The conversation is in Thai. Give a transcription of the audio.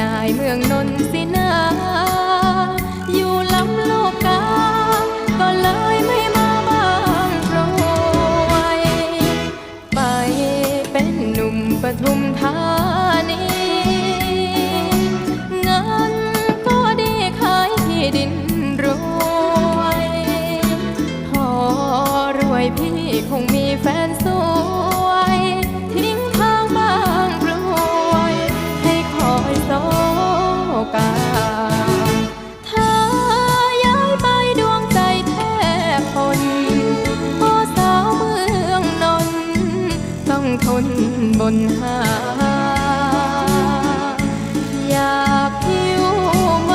นายเมืองนนสินาอยู่ล้ำโลกกาก็เลยไม่มาบางโรยไปเป็นหนุ่มปทุมธานีเงินก็ดีขายที่ดินรวย พอรวยพี่คงมีแฟน ทนบนหา